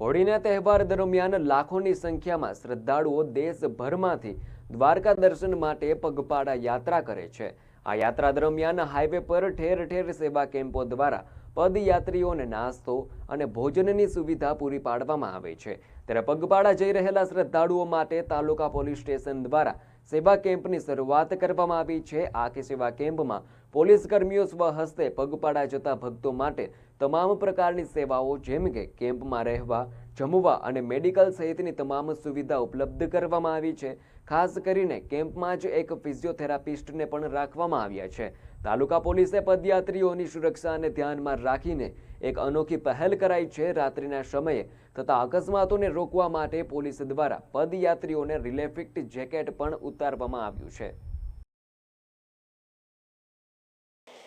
હોળીના તહેવાર દરમિયાન લાખોની સંખ્યામાં શ્રદ્ધાળુઓ દેશભરમાંથી દ્વારકા દર્શન માટે પગપાળા યાત્રા કરે છે. આ યાત્રા દરમિયાન હાઈવે પર ઠેર ઠેર સેવા કેમ્પો દ્વારા પદયાત્રીઓને નાસ્તો અને ભોજનની સુવિધા પૂરી પાડવામાં આવે છે. ત્યારે પગપાળા જઈ રહેલા શ્રદ્ધાળુઓ માટે તાલુકા પોલીસ સ્ટેશન દ્વારા સેવા કેમ્પની શરૂઆત કરવામાં આવી છે. આ કે સેવા કેમ્પમાં પોલીસ કર્મીઓ સ્વહસ્તે પગપાળા જતા ભક્તો માટે તમામ પ્રકારની સેવાઓ, જેમ કે કેમ્પમાં રહેવા જમવા અને મેડિકલ સહિતની તમામ સુવિધા ઉપલબ્ધ કરવામાં આવી છે. ખાસ કરીને કેમ્પમાં જ એક ફિઝિયોથેરાપિસ્ટને પણ રાખવામાં આવ્યા છે. તાલુકા પોલીસે પદયાત્રીઓની સુરક્ષાને ધ્યાનમાં રાખીને એક અનોખી પહેલ કરાઈ છે રાત્રિના સમયે તથા અકસ્માતોને રોકવા માટે પોલીસ દ્વારા પદયાત્રીઓને રિલેફિક્ટ જેકેટ પણ ઉતારવામાં આવ્યું છે.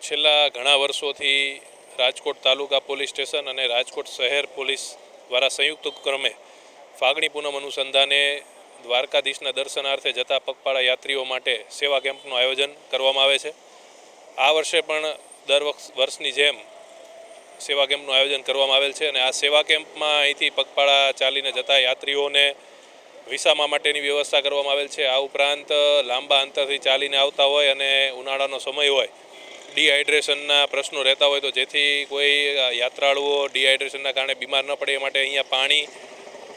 છેલ્લા ઘણા વર્ષોથી રાજકોટ તાલુકા પોલીસ સ્ટેશન અને રાજકોટ શહેર પોલીસ દ્વારા સંયુક્ત ઉપક્રમે ફાગણી પૂનમ અનુસંધાને દ્વારકાધીશના દર્શનાર્થે જતા પગપાળા યાત્રીઓ માટે સેવા કેમ્પનું આયોજન કરવામાં આવે છે. આ વર્ષે પણ દર વર્ષની જેમ સેવા કેમ્પનું આયોજન કરવામાં આવેલ છે અને આ સેવા કેમ્પમાં અહીંથી પગપાળા ચાલીને જતા યાત્રીઓને વિસામા માટેની વ્યવસ્થા કરવામાં આવેલ છે. આ ઉપરાંત લાંબા અંતરથી ચાલીને આવતા હોય અને ઉનાળાનો સમય હોય ડિહાઇડ્રેશનના પ્રશ્નો રહેતા હોય તો જેથી કોઈ યાત્રાળુઓ ડિહાઇડ્રેશનના કારણે બીમાર ન પડે એ માટે અહીંયા પાણી,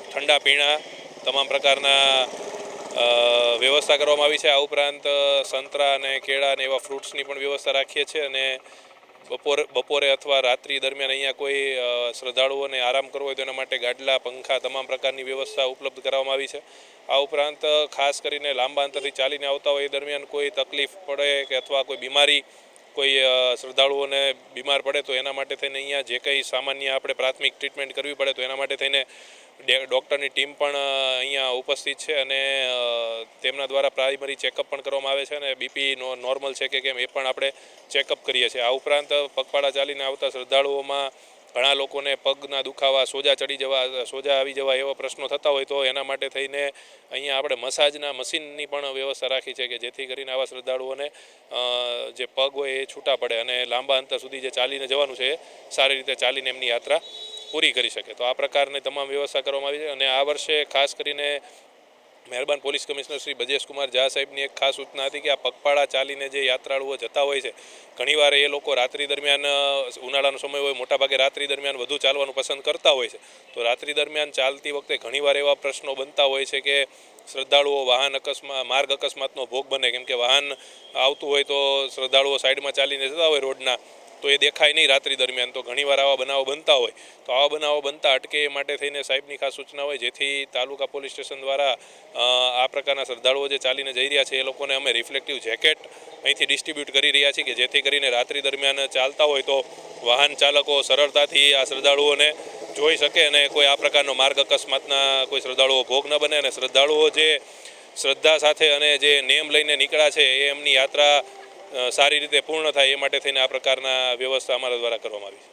ઠંડા પીણા, તમામ પ્રકારના વ્યવસ્થા કરવામાં આવી છે. આ ઉપરાંત સંતરા અને કેળા અને એવા ફ્રૂટ્સની પણ વ્યવસ્થા રાખીએ છીએ અને બપોરે બપોરે અથવા રાત્રિ દરમિયાન અહીંયા કોઈ શ્રદ્ધાળુઓને આરામ કરવો હોય તો એના માટે ગાડલા, પંખા, તમામ પ્રકારની વ્યવસ્થા ઉપલબ્ધ કરાવવામાં આવી છે. આ ઉપરાંત ખાસ કરીને લાંબા અંતરથી ચાલીને આવતા હોય એ દરમિયાન કોઈ તકલીફ પડે કે અથવા કોઈ બીમારી કોઈ શ્રદ્ધાળુઓને બીમાર પડે તો એના માટે થઈને અહીંયા જે કંઈ સામાન્ય આપણે પ્રાથમિક ટ્રીટમેન્ટ કરવી પડે તો એના માટે થઈને ડૉક્ટરની ટીમ પણ અહીંયા ઉપસ્થિત છે અને તેમના દ્વારા પ્રાઇમરી ચેકઅપ પણ કરવામાં આવે છે અને બીપી નોર્મલ છે કે કેમ એ પણ આપણે ચેકઅપ કરીએ છીએ. આ ઉપરાંત પગપાળા ચાલીને આવતા શ્રદ્ધાળુઓમાં ઘણા લોકોને પગના દુખાવા, સોજા ચડી જવા, સોજા આવી જવા એવા પ્રશ્નો થતા હોય તો એના માટે થઈને અહીંયા આપણે મસાજના મશીનની પણ વ્યવસ્થા રાખી છે કે જેથી કરીને આવા શ્રદ્ધાળુઓને જે પગ હોય એ છૂટા પડે અને લાંબા અંતર સુધી જે ચાલીને જવાનું છે એ સારી રીતે ચાલીને એમની યાત્રા પૂરી કરી શકે. તો આ પ્રકારની તમામ વ્યવસ્થા કરવામાં આવી છે અને આ વર્ષે ખાસ કરીને મહેરબાન પોલીસ કમિશનર શ્રી બ્રજેશકુમાર ઝા સાહેબની એક ખાસ સૂચના હતી કે આ પગપાળા ચાલીને જે યાત્રાળુઓ જતા હોય છે, ઘણીવાર એ લોકો રાત્રિ દરમિયાન ઉનાળાનો સમય હોય, મોટાભાગે રાત્રિ દરમિયાન વધુ ચાલવાનું પસંદ કરતા હોય છે. તો રાત્રિ દરમિયાન ચાલતી વખતે ઘણીવાર એવા પ્રશ્નો બનતા હોય છે કે શ્રદ્ધાળુઓ વાહન અકસ્માત માર્ગ અકસ્માતનો ભોગ બને. કેમ કે વાહન આવતું હોય તો શ્રદ્ધાળુઓ સાઈડમાં ચાલીને જતા હોય રોડના. તો એ દેખાય નહીં રાત્રિ દરમિયાન. તો ઘણીવાર આવા બનાવો બનતા હોય. તો આવા બનાવો બનતા અટકે એ માટે થઈને સાહેબની ખાસ સૂચના હોય, જેથી તાલુકા પોલીસ સ્ટેશન દ્વારા આ પ્રકારના શ્રદ્ધાળુઓ જે ચાલીને જઈ રહ્યા છે એ લોકોને અમે રિફ્લેક્ટિવ જેકેટ અહીંથી ડિસ્ટ્રીબ્યુટ કરી રહ્યા છીએ કે જેથી કરીને રાત્રિ દરમિયાન ચાલતા હોય તો વાહન ચાલકો સરળતાથી આ શ્રદ્ધાળુઓને જોઈ શકે અને કોઈ આ પ્રકારનો માર્ગ અકસ્માતના કોઈ શ્રદ્ધાળુઓ ભોગ ન બને અને શ્રદ્ધાળુઓ જે શ્રદ્ધા સાથે અને જે નેમ લઈને નીકળ્યા છે એ એમની યાત્રા સારી રીતે પૂર્ણ થાય એ માટે થઈને આ પ્રકારના વ્યવસ્થા અમારા દ્વારા કરવામાં આવી છે.